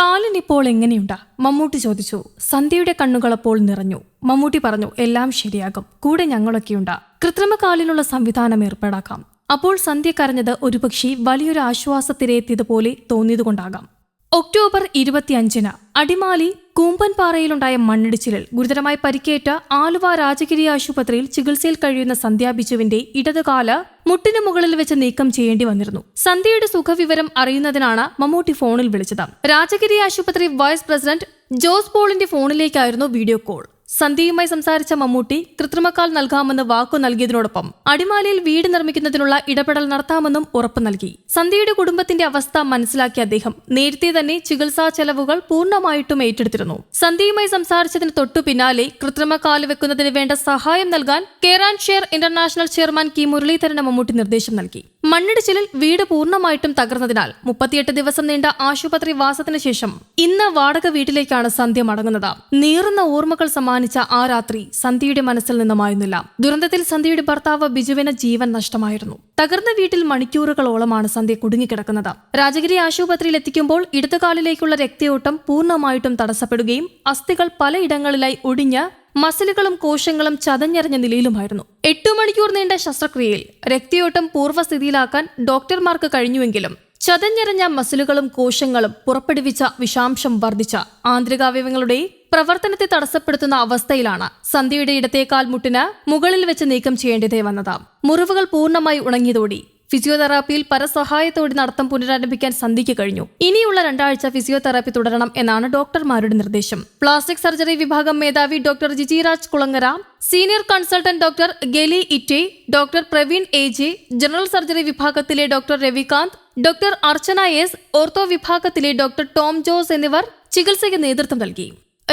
കാലിനിപ്പോൾ എങ്ങനെയുണ്ടാ? മമ്മൂട്ടി ചോദിച്ചു. സന്ധ്യയുടെ കണ്ണുകൾ അപ്പോൾ നിറഞ്ഞു. മമ്മൂട്ടി പറഞ്ഞു എല്ലാം ശരിയാകും. കൂടെ ഞങ്ങളൊക്കെയുണ്ടാ. കൃത്രിമ കാലിനുള്ള സംവിധാനം ഏർപ്പാടാക്കാം. അപ്പോൾ സന്ധ്യ കരഞ്ഞത് ഒരുപക്ഷെ വലിയൊരു ആശ്വാസത്തിലെത്തിയതുപോലെ തോന്നിയതുകൊണ്ടാകാം. ഒക്ടോബർ ഇരുപത്തിയഞ്ചിന് അടിമാലി കൂമ്പൻപാറയിലുണ്ടായ മണ്ണിടിച്ചിലിൽ ഗുരുതരമായി പരിക്കേറ്റ ആലുവ രാജഗിരി ആശുപത്രിയിൽ ചികിത്സയിൽ കഴിയുന്ന സന്ധ്യ ബിജുവിന്റെ ഇടതുകാല മുട്ടിന് മുകളിൽ വെച്ച് നീക്കം ചെയ്യേണ്ടി വന്നിരുന്നു. സന്ധ്യയുടെ സുഖവിവരം അറിയുന്നതിനാണ് മമ്മൂട്ടി ഫോണിൽ വിളിച്ചത്. രാജഗിരി ആശുപത്രി വൈസ് പ്രസിഡന്റ് ജോസ് പോളിന്റെ ഫോണിലേക്കായിരുന്നു വീഡിയോ കോൾ. സന്ധ്യയുമായി സംസാരിച്ച മമ്മൂട്ടി കൃത്രിമക്കാൽ നൽകാമെന്ന് വാക്കു നൽകിയതിനോടൊപ്പം അടിമാലിയിൽ വീട് നിർമ്മിക്കുന്നതിനുള്ള ഇടപെടൽ നടത്താമെന്നും ഉറപ്പു നൽകി. സന്ധ്യയുടെ കുടുംബത്തിന്റെ അവസ്ഥ മനസ്സിലാക്കിയ അദ്ദേഹം നേരത്തെ തന്നെ ചികിത്സാ ചെലവുകൾ പൂർണമായിട്ടും ഏറ്റെടുത്തിരുന്നു. സന്ധ്യയുമായി സംസാരിച്ചതിന് തൊട്ടു പിന്നാലെ കൃത്രിമക്കാൽ വെക്കുന്നതിന് വേണ്ട സഹായം നൽകാൻ and share international chairman K മുരളീധരന് മമ്മൂട്ടി നിർദ്ദേശം നൽകി. മണ്ണിടിച്ചിലിൽ വീട് പൂർണമായിട്ടും തകർന്നതിനാൽ മുപ്പത്തിയെട്ട് ദിവസം നീണ്ട ആശുപത്രി വാസത്തിന് ശേഷം ഇന്ന് വാടക വീട്ടിലേക്കാണ് സന്ധ്യ മടങ്ങുന്നത്. നീറുന്ന ഓർമ്മകൾ സമ്മാനിച്ച ആ രാത്രി സന്ധ്യയുടെ മനസ്സിൽ നിന്നുമായിരുന്നില്ല ദുരന്തത്തിൽ സന്ധ്യയുടെ ഭർത്താവ് ബിജുവിന് ജീവൻ നഷ്ടമായിരുന്നു. തകർന്ന വീട്ടിൽ മണിക്കൂറുകളോളമാണ് സന്ധ്യ കുടുങ്ങിക്കിടക്കുന്നത്. രാജഗിരി ആശുപത്രിയിൽ എത്തിക്കുമ്പോൾ ഇടതുകാലിലേക്കുള്ള രക്തയോട്ടം പൂർണമായിട്ടും തടസ്സപ്പെടുകയും അസ്ഥികൾ പലയിടങ്ങളിലായി ഒടിഞ്ഞ് മസിലുകളും കോശങ്ങളും ചതഞ്ഞറിഞ്ഞ നിലയിലുമായിരുന്നു. എട്ടു മണിക്കൂർ നീണ്ട ശസ്ത്രക്രിയയിൽ രക്തയോട്ടം പൂർവസ്ഥിതിയിലാക്കാൻ ഡോക്ടർമാർക്ക് കഴിഞ്ഞുവെങ്കിലും ചതഞ്ഞെറിഞ്ഞ മസിലുകളും കോശങ്ങളും പുറപ്പെടുവിച്ച വിഷാംശം വർദ്ധിച്ച ആന്തരികാവയവങ്ങളുടെ പ്രവർത്തനത്തെ തടസ്സപ്പെടുത്തുന്ന അവസ്ഥയിലാണ് സന്ധ്യയുടെ ഇടത്തേക്കാൽ മുട്ടിന് മുകളിൽ വെച്ച് നീക്കം ചെയ്യേണ്ടതേ വന്നത്. മുറിവുകൾ പൂർണമായി ഉണങ്ങിയതോടെ ഫിസിയോതെറാപ്പിയിൽ പരസഹായത്തോടെ നടത്തം പുനരാരംഭിക്കാൻ സന്ധിക്ക് കഴിഞ്ഞു. ഇനിയുള്ള രണ്ടാഴ്ച ഫിസിയോതെറാപ്പി തുടരണം എന്നാണ് ഡോക്ടർമാരുടെ നിർദ്ദേശം. പ്ലാസ്റ്റിക് സർജറി വിഭാഗം മേധാവി doctor Jijiraj Kulangara senior consultant doctor Gali ഇറ്റെ doctor Praveen A J general surgery വിഭാഗത്തിലെ doctor Ravikanth doctor Archana S ortho വിഭാഗത്തിലെ ഡോക്ടർ ടോം ജോസ് എന്നിവർ ചികിത്സയ്ക്ക് നേതൃത്വം നൽകി.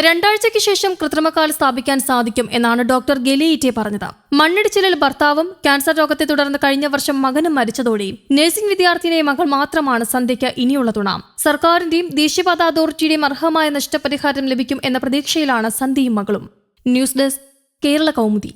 രണ്ടാഴ്ചയ്ക്ക് ശേഷം കൃത്രിമക്കാൽ സ്ഥാപിക്കാൻ സാധിക്കും എന്നാണ് ഡോക്ടർ ഗെലിയിറ്റെ പറഞ്ഞത്. മണ്ണിടിച്ചിലിൽ ഭർത്താവും ക്യാൻസർ രോഗത്തെ തുടർന്ന് കഴിഞ്ഞ വർഷം മകനും മരിച്ചതോടെ നഴ്സിംഗ് വിദ്യാർത്ഥിനിയെ മകൾ മാത്രമാണ് സന്ധ്യയ്ക്ക് ഇനിയുള്ള തുണ. സർക്കാരിന്റെയും ദേശീയപാത അതോറിറ്റിയുടെയും അർഹമായ നഷ്ടപരിഹാരം ലഭിക്കും എന്ന പ്രതീക്ഷയിലാണ് സന്ധ്യയും മകളും. News desk Kerala Kaumudi.